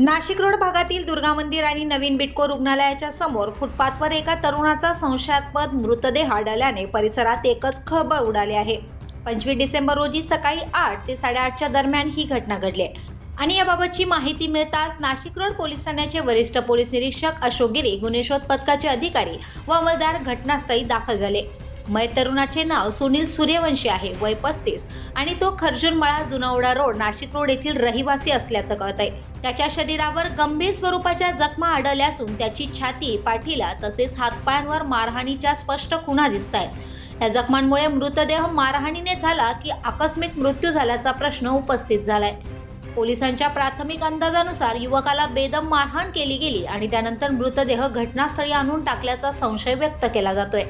Nashik road भागातील दुर्गा मंदिर आणि नवीन बिटको रुग्णालयाच्या समोर फुटपाथवर एका तरुणाचा संशयास्पद मृतदेह आढळल्याने परिसरात एकच खळबळ उडाली आहे. पंचवीस डिसेंबर रोजी सकाळी आठ ते साडेआठच्या दरम्यान ही घटना घडली आणि याबाबतची माहिती मिळताच नाशिक रोड पोलीस ठाण्याचे वरिष्ठ पोलीस निरीक्षक अशोक गिरी गुन्हे शोध पथकाचे अधिकारी व अमलदार घटनास्थळी दाखल झाले. मय तरुणाचे नाव सुनील सूर्यवंशी आहे. वय पस्तीस आणि तो खर्जूरमळा जुनावडा रोड नाशिक रोड येथील रहिवासी असल्याचं कळत आहे त्याच्या शरीरावर गंभीर स्वरूपाच्या जखमा आढळल्या असून त्याची छाती पाठीला तसेच हातपायांवर मारहाणीच्या स्पष्ट खुणा दिसत आहेत या जखमांमुळे मृतदेह मारहाणीने झाला की आकस्मिक मृत्यू झाल्याचा प्रश्न उपस्थित झालाय. पोलिसांच्या प्राथमिक अंदाजानुसार युवकाला बेदम मारहाण केली गेली आणि त्यानंतर मृतदेह घटनास्थळी आणून टाकल्याचा संशय व्यक्त केला जातोय.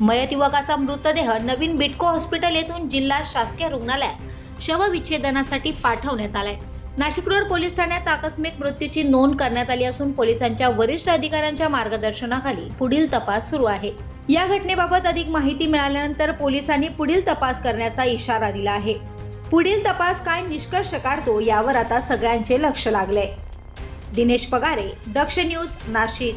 मयत युवकाचा मृतदेह नवीन बिटको हॉस्पिटल येथून जिल्हा शासकीय रुग्णालयात शवविच्छेदनासाठी पाठवण्यात आलाय. नाशिक रोड पोलीस ठाण्यात आकस्मिक मृत्यूची नोंद करण्यात आली असून पोलिसांच्या वरिष्ठ अधिकाऱ्यांच्या मार्गदर्शनाखाली पुढील तपास सुरू आहे. या घटनेबाबत अधिक माहिती मिळाल्यानंतर पोलिसांनी पुढील तपास करण्याचा इशारा दिला आहे. पुढील तपास काय निष्कर्ष काढतो यावर आता सगळ्यांचे लक्ष लागले दिनेश पगारे दक्ष न्यूज नाशिक.